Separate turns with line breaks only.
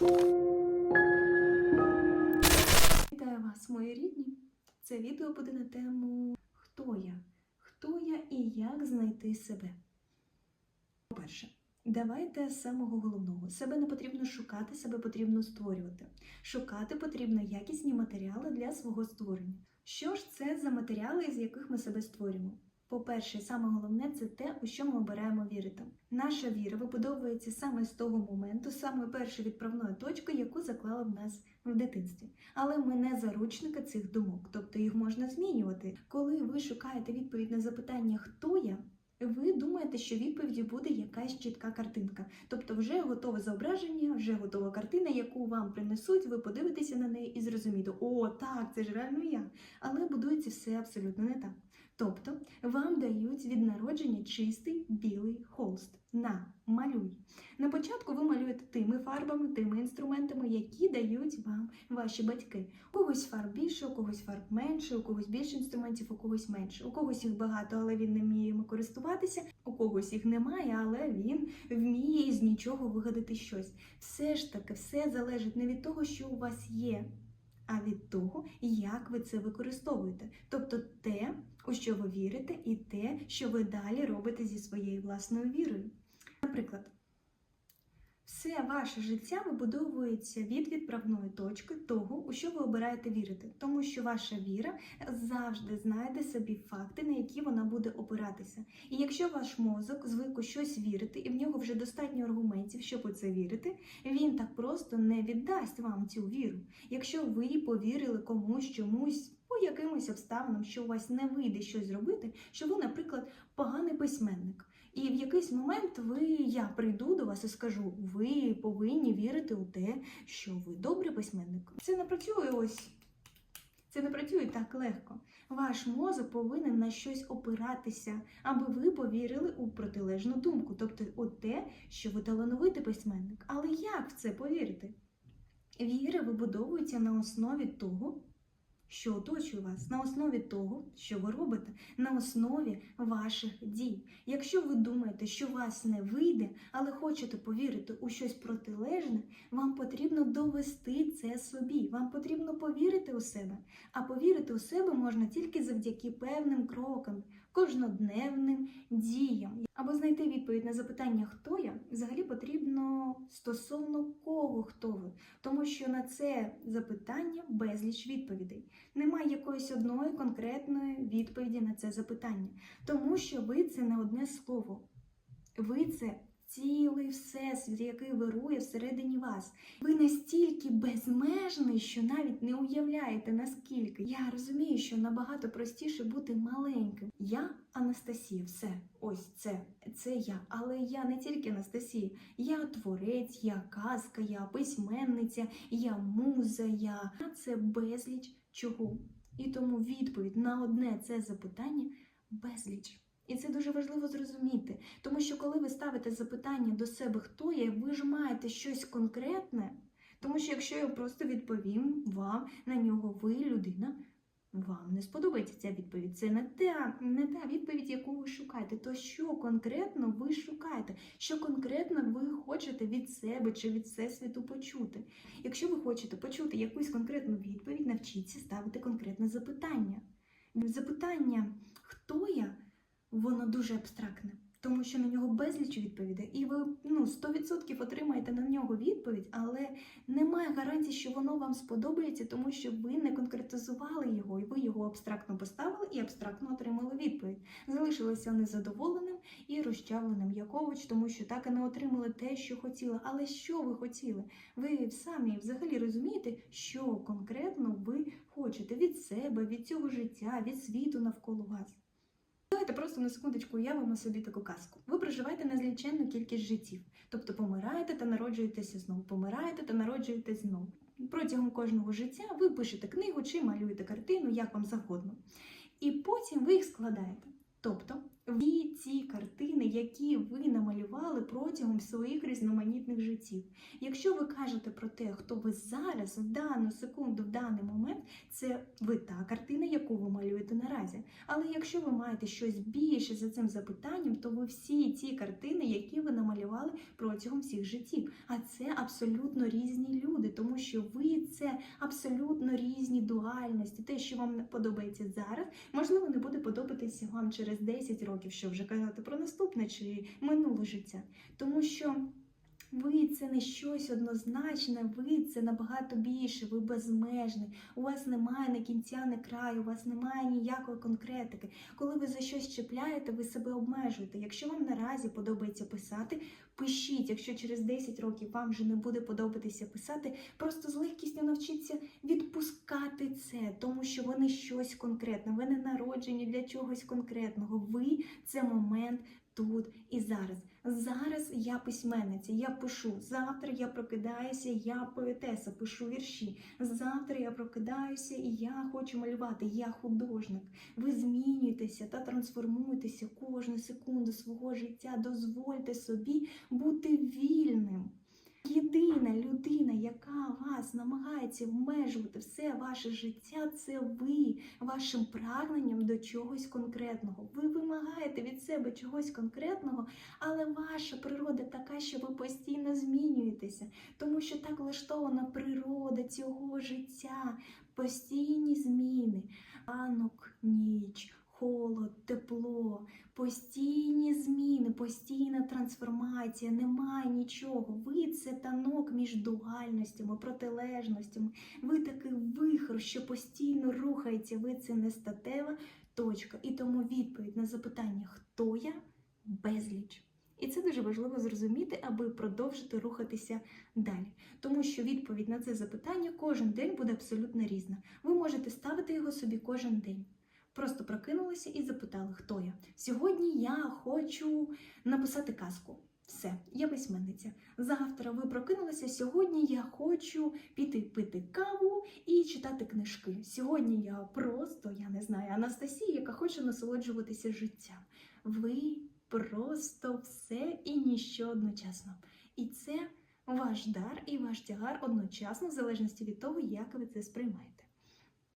Вітаю вас, мої рідні. Це відео буде на тему Хто я? Хто я і як знайти себе? По-перше, давайте з самого головного. Себе не потрібно шукати, себе потрібно створювати. Шукати потрібно якісні матеріали для свого створення. Що ж це за матеріали, з яких ми себе створюємо? По-перше, саме головне це те, у що ми обираємо вірити. Наша віра вибудовується саме з того моменту, саме першої відправної точки, яку заклали в нас в дитинстві. Але ми не заручники цих думок, тобто їх можна змінювати. Коли ви шукаєте відповідь на запитання Хто я? Ви думаєте, що відповіді буде якась чітка картинка, тобто вже готове зображення, вже готова картина, яку вам принесуть, ви подивитеся на неї і зрозумієте, о, так, це ж реально я. Але будується все абсолютно не так. Тобто вам дають від народження чистий білий холст. На, малюй. На початку ви малюєте тими фарбами, тими інструментами, які дають вам ваші батьки. У когось фарб більше, у когось фарб менше, у когось більше інструментів, у когось менше. У когось їх багато, але він не вміє їми користуватися. У когось їх немає, але він вміє із нічого вигадати щось. Все ж таки, все залежить не від того, що у вас є, а від того, як ви це використовуєте. Тобто те, у що ви вірите, і те, що ви далі робите зі своєю власною вірою. Наприклад, все ваше життя вибудовується від відправної точки того, у що ви обираєте вірити, тому що ваша віра завжди знайде собі факти, на які вона буде опиратися. І якщо ваш мозок звик у щось вірити, і в нього вже достатньо аргументів, щоб у це вірити, він так просто не віддасть вам цю віру. Якщо ви повірили комусь чомусь. По якимось обставинам, що у вас не вийде щось зробити, що ви, наприклад, поганий письменник. І в якийсь момент ви, я прийду до вас і скажу, ви повинні вірити у те, що ви добрий письменник. Це не працює ось. Це не працює так легко. Ваш мозок повинен на щось опиратися, аби ви повірили у протилежну думку, тобто у те, що ви талановитий письменник. Але як в це повірити? Віра вибудовується на основі того, що оточує вас, на основі того, що ви робите, на основі ваших дій. Якщо ви думаєте, що вас не вийде, але хочете повірити у щось протилежне, вам потрібно довести це собі. Вам потрібно повірити у себе. А повірити у себе можна тільки завдяки певним крокам, кожнодневним діям. Або знайти відповідь на запитання, хто я, взагалі потрібно стосовно кого хто ви. Тому що на це запитання безліч відповідей. Немає якоїсь одної конкретної відповіді на це запитання, тому що ви це не одне слово. Ви це цілий всесвіт, який вирує всередині вас. Ви настільки безмежний, що навіть не уявляєте наскільки. Я розумію, що набагато простіше бути маленьким. Я Анастасія, все, ось це, це я. Але я не тільки Анастасія, я творець, я казка, я письменниця, я муза, я це безліч чого. І тому відповідь на одне це запитання безліч. І це дуже важливо зрозуміти, тому що коли ви ставите запитання до себе, хто я, ви ж маєте щось конкретне, тому що якщо я просто відповім вам на нього, ви людина, вам не сподобається ця відповідь. Це не та, не та відповідь, яку ви шукаєте. То що конкретно ви шукаєте? Що конкретно ви хочете від себе чи від всесвіту почути? Якщо ви хочете почути якусь конкретну відповідь, навчіться ставити конкретне запитання. Запитання, хто я? воно дуже абстрактне, тому що на нього безліч відповідей, і ви ну, 100% отримаєте на нього відповідь, але немає гарантії, що воно вам сподобається, тому що ви не конкретизували його, і ви його абстрактно поставили і абстрактно отримали відповідь. Залишилися незадоволеним і розчавленим як овоч, тому що так і не отримали те, що хотіли. Але що ви хотіли? Ви самі взагалі розумієте, що конкретно ви хочете від себе, від цього життя, від світу навколо вас. Давайте просто на секундочку уявимо собі таку казку. Ви проживаєте незліченну кількість життів, тобто помираєте та народжуєтеся знову, помираєте та народжуєтесь знову. Протягом кожного життя ви пишете книгу чи малюєте картину, як вам завгодно. І потім ви їх складаєте. Тобто всі ці картини, які ви намалювали протягом своїх різноманітних життів. Якщо ви кажете про те, хто ви зараз, в дану секунду, в даний момент, це ви та картина, яку ви малюєте наразі. Але якщо ви маєте щось більше за цим запитанням, то ви всі ті картини, які ви намалювали протягом всіх життів. А це абсолютно різні люди, тому що ви це абсолютно різні дуальності. Те, що вам подобається зараз, можливо, не буде подобатися вам через 10 років, що вже казати про наступне чи минуле життя. Тому що ви це не щось однозначне, ви це набагато більше, ви безмежний. У вас немає не кінця, не краю, у вас немає ніякої конкретики. Коли ви за щось чіпляєте, ви себе обмежуєте. Якщо вам наразі подобається писати, пишіть. Якщо через 10 років вам вже не буде подобатися писати, просто з легкістю навчіться відпускати це, тому що ви не щось конкретне, ви не народжені для чогось конкретного. Ви це момент тут і зараз. Зараз я письменниця, я пишу. Завтра я прокидаюся, я поетеса, пишу вірші. Завтра я прокидаюся і я хочу малювати. Я художник. Ви змінюєтеся та трансформуєтеся кожну секунду свого життя. Дозвольте собі бути вільним. Єдина людина, яка вас намагається обмежувати все ваше життя, це ви вашим прагненням до чогось конкретного. Ви вимагаєте від себе чогось конкретного, але ваша природа така, що ви постійно змінюєтеся, тому що так влаштована природа цього життя, постійні зміни, ранок, ніч. Холод, тепло, постійні зміни, постійна трансформація, немає нічого. Ви це танок між дуальностями, протилежностями. Ви такий вихор, що постійно рухається. Ви це не статева точка. І тому відповідь на запитання, хто я безліч. І це дуже важливо зрозуміти, аби продовжити рухатися далі. Тому що відповідь на це запитання кожен день буде абсолютно різна. Ви можете ставити його собі кожен день. Просто прокинулися і запитали, хто я. Сьогодні я хочу написати казку. Все, я письменниця. Завтра ви прокинулися. Сьогодні я хочу піти пити каву і читати книжки. Сьогодні я просто, я не знаю, Анастасія, яка хоче насолоджуватися життям. Ви просто все і ніщо одночасно. І це ваш дар і ваш тягар одночасно, в залежності від того, як ви це сприймаєте.